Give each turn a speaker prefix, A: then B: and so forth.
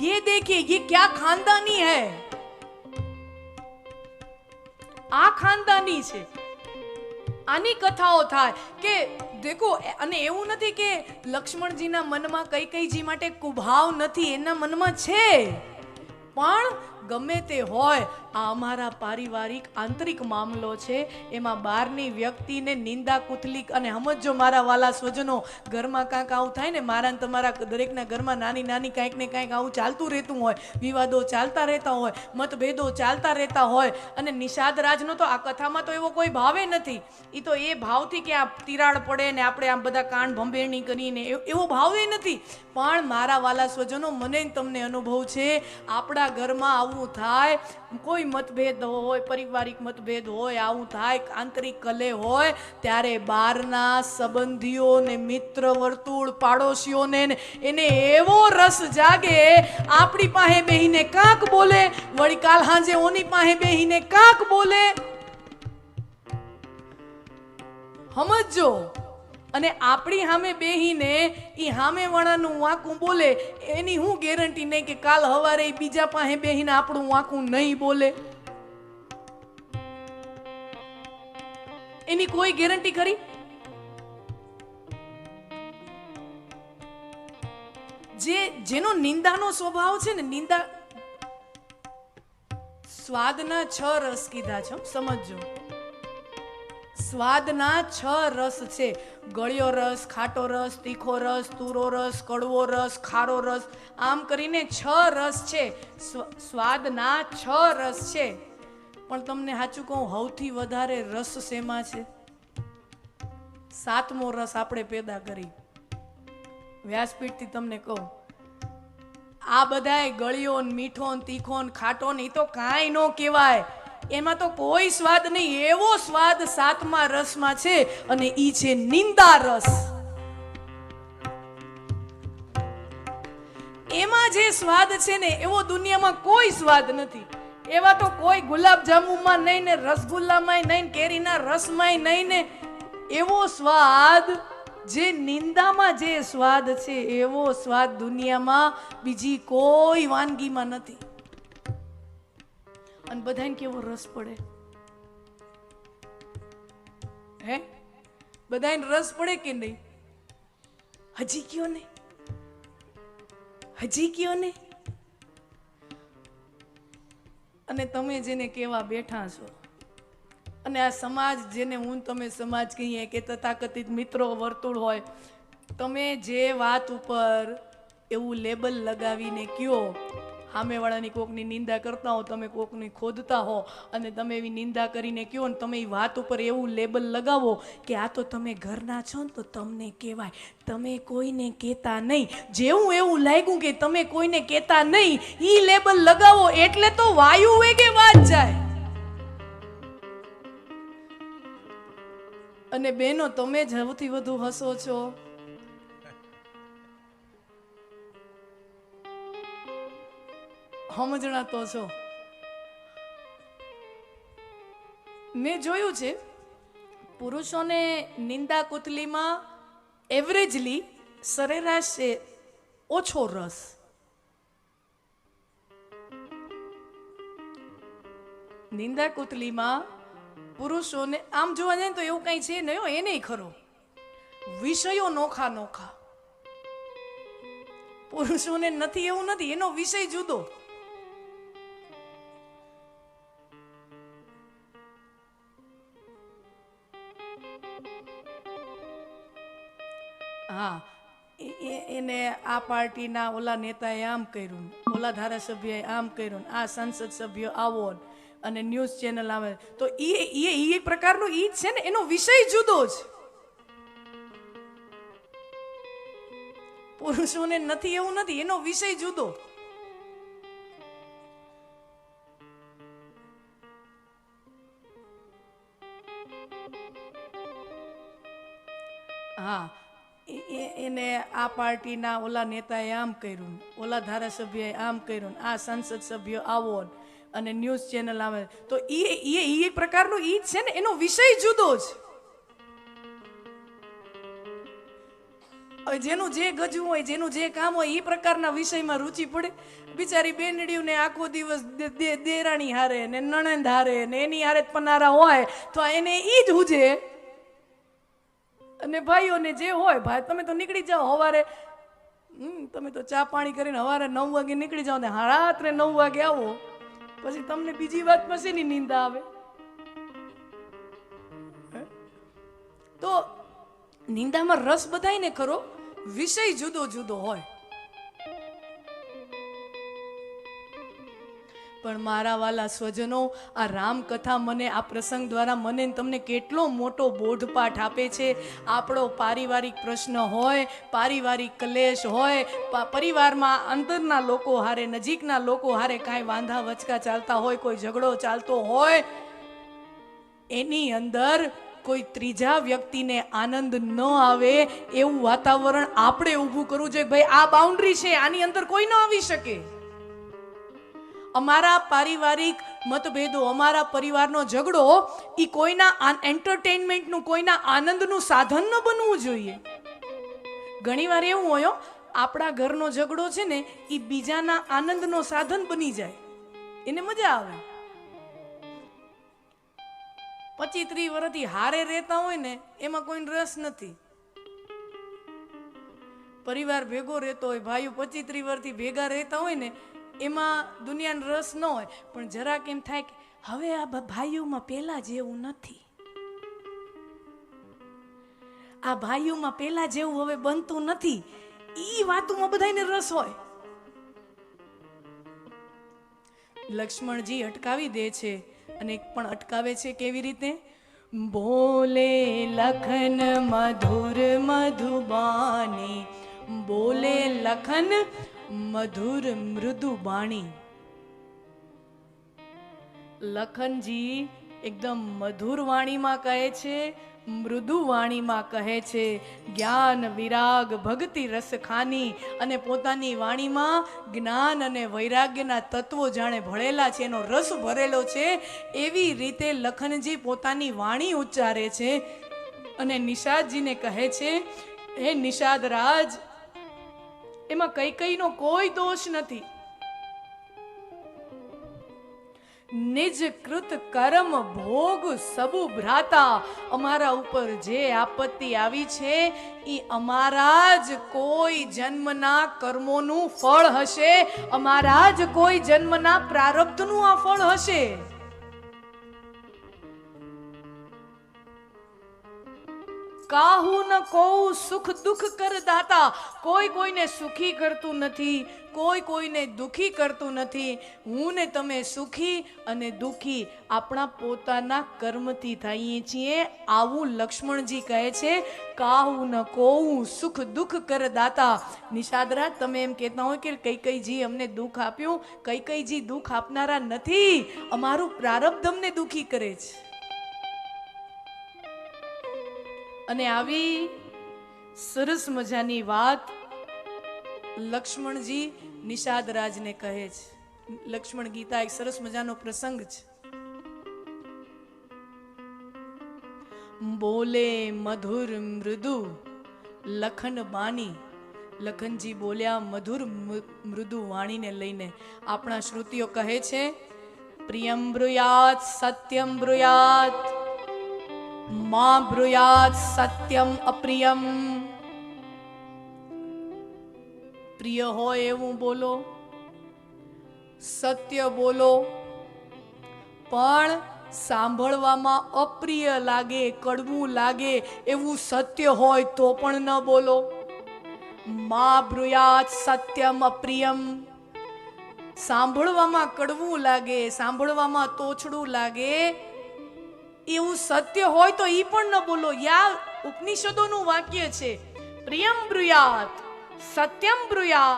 A: ये देखिए ये क्या खानदानी है આ ખાનદાની છે આની કથાઓ થાય કે દેખો અને એવું નથી કે લક્ષ્મણજીના મનમાં કઈ કઈજી માટે કુભાવ નથી એના મનમાં છે પણ ગમે તે હોય, આ અમારા પારિવારિક આંતરિક મામલો છે. એમાં બહારની વ્યક્તિને નિંદા, કુથલિક અને સમજો મારા વાલા સ્વજનો ઘરમાં કાંઈક આવું થાય ને મારા તમારા દરેકના ઘરમાં નાની નાની કાંઈક ને કાંઈક આવું ચાલતું રહેતું હોય, વિવાદો ચાલતા રહેતા હોય, મતભેદો ચાલતા રહેતા હોય અને નિષાદ રાજનો તો આ કથામાં તો એવો કોઈ ભાવે નથી. એ તો એ ભાવથી કે આ તિરાડ પડે ને આપણે આમ બધા કાન ભંભેરણી કરીને એવો એવો ભાવે નથી. પણ મારા વાલા સ્વજનો, મને તમને અનુભવ છે, આપણા ઘરમાં આવું થાય, કોઈ મતભેદ હોય, પારિવારિક મતભેદ હોય, આવું થાય, આંતરિક કલે હોય, ત્યારે બહારના સંબંધીઓને, મિત્ર, વર્તુળ, પાડોશીઓને એને એવો રસ જાગે, આપણી પાસે બેહીને કાંક બોલે, વળી કાલ હાંજે ઓની પાસે બેહીને કાંક બોલે. સમજો અને આપણી સામે બેહીને એ સામે વાળાનું વાંકું બોલે, એની હું ગેરંટી નહીં કે કાલ હવારે બીજા પાસે બેહીને આપણું વાંકું નહીં બોલે. એની કોઈ ગેરંટી ખરી? જે, જેનો નિંદાનો સ્વભાવ છે ને, નિંદા સ્વાદના છ રસ કીધા છે સમજજો. સ્વાદના છ રસ છે. ગળ્યો રસ, ખાટો રસ, તીખો રસ, તુરો રસ, કડવો રસ, ખારો રસ, આમ કરીને છ રસ છે. સ્વ- સ્વાદના છ રસ છે. પણ તમને સાચું કહું સૌથી વધારે રસ શેમાં છે? સાતમો રસ આપણે પેદા કરી. વ્યાસપીઠથી તમને કહું, આ બધાય ગળ્યો મીઠો તીખો ખાટો ને એ તો કાંઈ ન કહેવાય. એમાં તો કોઈ સ્વાદ નહીં, એવો સ્વાદ સાતમા રસમાં છે અને ઈ છે નિંદા રસ. એમાં જે સ્વાદ છે ને, એવો દુનિયામાં કોઈ સ્વાદ નથી. એવા તો કોઈ ગુલાબ જાંબુમાં નહીં ને રસગુલ્લામાં નહીં, કેરીના રસમાં નહીં ને, એવો સ્વાદ જે નિંદામાં જે સ્વાદ છે, એવો સ્વાદ દુનિયામાં બીજી કોઈ વાનગીમાં નથી. અને બધાને કેવો રસ પડે. હે? બધાને રસ પડે કે નહીં? હજી કયો ને? હજી કયો ને? અને તમે જેને કેવા બેઠા છો, અને આ સમાજ જેને હું તમે સમાજ કહીએ કે તથાકથિત મિત્રો વર્તુળ હોય, તમે જે વાત ઉપર એવું લેબલ લગાવીને કયો સામેવાળાની કોકની નિંદા કરતા હો, તમે કોકની ખોદતા હો અને તમે એવી નિંદા કરીને કહો ને તમે એ વાત ઉપર એવું લેબલ લગાવો કે આ તો તમે ઘરના છો ને તો તમને કહેવાય. તમે કોઈને કહેતા નહીં. જેવું એવું લાગ્યું કે તમે કોઈને કહેતા નહીં એ લેબલ લગાવો એટલે તો વાયુ વેગે વાત જાય. અને બેનો તમે જ સૌથી વધુ હસો છો. સમજણા તો છો. મેં જોયું છે, પુરુષોને નિંદા કુતલીમાં એવરેજલી સરેરાશ છે ઓછો રસ. નિંદા કુતલીમાં પુરુષોને આમ જોવા જાય ને તો એવું કઈ છે નહીં એ નહીં ખરો. વિષયો નોખા નોખા. પુરુષોને નથી, એવું નથી, એનો વિષય જુદો. હા. એને આ પાર્ટીના ઓલા નેતાએ આમ કર્યું. ઓલા ધારાસભ્યએ આમ કર્યું. આ સંસદ સભ્ય આવો અને ન્યૂઝ ચેનલ આવે. તો એ એ એ પ્રકારનું ઈ જ છે ને, એનો વિષય જુદો જ. પુરુષોને નથી એવું નથી, એનો વિષય જુદો. હા. એને આ પાર્ટીના ઓલા નેતાએ આમ કર્યું. ઓલા ધારાસભ્યએ આમ કર્યું. આ સંસદ સભ્ય આવો અને ન્યૂઝ ચેનલ આવે. તો એ એ એ પ્રકારનું ઈ છે ને, એનો વિષય જુદો જ. જેનું જે ગજવું હોય, જેનું જે કામ હોય એ પ્રકારના વિષયમાં રુચિ પડે. બિચારી બેનડીઓને આખો દિવસ દેરાણી હારે ને નણંદ હારે ને એની હારે પનારા હોય, તો એને એ જ હુજે. અને ભાઈઓને જે હોય ભાઈ તમે તો નીકળી જાઓ સવારે હમ, તમે તો ચા પાણી કરીને સવારે નવ વાગે નીકળી જાઓ ને રાત્રે નવ વાગે આવો. પછી તમને બીજી વાત પછીની નિંદા આવે? તો નિંદામાં રસ બધાય ને ખરો વિષય જુદો જુદો હોય. પણ મારા વાલા સ્વજનો, આ રામકથા મને, આ પ્રસંગ દ્વારા મને તમને કેટલો મોટો બોધપાઠ આપે છે. આપણો પારિવારિક પ્રશ્ન હોય, પારિવારિક કલેશ હોય પરિવારમાં અંદરના લોકો હારે, નજીકના લોકો હારે કાંઈ વાંધા વચકા ચાલતા હોય, કોઈ ઝઘડો ચાલતો હોય, એની અંદર કોઈ ત્રીજા વ્યક્તિને આનંદ ન આવે એવું વાતાવરણ આપણે ઊભું કરવું જોઈએ. ભાઈ, આ બાઉન્ડ્રી છે, આની અંદર કોઈ ન આવી શકે. અમારા પારિવારિક મતભેદો, અમારા પરિવારનો ઝઘડો એ કોઈના એન્ટરટેનમેન્ટનું કોઈના આનંદનું સાધન ન બનવું જોઈએ. ઘણીવાર એવું હોય આપણા ઘરનો ઝઘડો છે ને એ બીજાના આનંદનો સાધન બની જાય. એને મજા આવે. પચી ત્રીસ વર્ષથી હારે રહેતા હોય ને, એમાં કોઈને રસ નથી. પરિવાર ભેગો રહેતો હોય, ભાઈઓ પચી ત્રીસ વર્ષથી ભેગા રહેતા હોય ને એમાં દુનિયાનો રસ ન હોય, પણ જરાક એમ થાય કે હવે આ ભાઈઓમાં પહેલા જેવું નથી. આ ભાઈઓમાં પહેલા જેવું હવે બનતું નથી. ઈ વાતોમાં બધાને રસ હોય. લક્ષ્મણજી અટકાવી દે છે અને પણ અટકાવે છે કેવી રીતે? બોલે લખન મધુર મધુબાની, બોલે લખન મધુર મૃદુ બાણી લખનજી એકદમ મધુર વાણીમાં કહે છે, મૃદુ વાણીમાં કહે છે, જ્ઞાન વિરાગ ભક્તિ રસ ખાની અને પોતાની વાણીમાં જ્ઞાન અને વૈરાગ્યના તત્વો જાણે ભળેલા છે, એનો રસ ભરેલો છે, એવી રીતે લખનજી પોતાની વાણી ઉચ્ચારે છે અને નિષાદજીને કહે છે, હે નિષાદ રાજ એમાં કઈ કઈનો કોઈ દોષ નથી. નિજ કૃત કર્મ ભોગ સબુ ભ્રાતા. અમારા ઉપર જે આપત્તિ આવી છે એ અમારા જ કોઈ જન્મના કર્મોનું ફળ હશે. અમારા જ કોઈ જન્મના પ્રારબ્ધનું આ ફળ હશે. કાહુ ન કોઉ સુખ દુઃખ કર દાતા. કોઈ કોઈને સુખી કરતું નથી, કોઈ કોઈને દુખી કરતું નથી. હું ને તમે સુખી અને દુખી આપણા પોતાના કર્મથી થઈએ છીએ. આવું લક્ષ્મણજી કહે છે, કાહુ ન કોઉ સુખ દુઃખ કર દાતા. નિષાદરા, તમે એમ કહેતા હોય કે કઈ કઈજી અમને દુઃખ આપ્યું, કઈ કઈજી દુઃખ આપનારા નથી. અમારું પ્રારબ્ધ અમને દુઃખી કરે છે. અને આવી સરસ મજાની વાત લક્ષ્મણજી નિષાદ રાજને કહે છે. લક્ષ્મણ ગીતા એક સરસ મજાનો પ્રસંગ છે. બોલે મધુર મૃદુ લખન બાની. લખનજી બોલ્યા, મધુર મૃદુ વાણીને લઈને આપણા શ્રુતિઓ કહે છે, પ્રિયમ બ્રુયાત, સત્યમ બ્રુયાત મા બ્રુયાત સત્યમ અપ્રિયમ પ્રિય હોય એવું બોલો સત્ય બોલો પણ સાંભળવામાં અપ્રિય લાગે કડવું લાગે એવું સત્ય હોય તો પણ ન બોલો મા બ્રુયાત સત્યમ અપ્રિયમ સાંભળવામાં કડવું લાગે સાંભળવામાં તોછડું લાગે એવું સત્ય હોય તો એ પણ ન બોલો. યા ઉપનિષદોનું વાક્ય છે, પ્રિયમ બ્રુયાત, સત્યમ બ્રુયાત.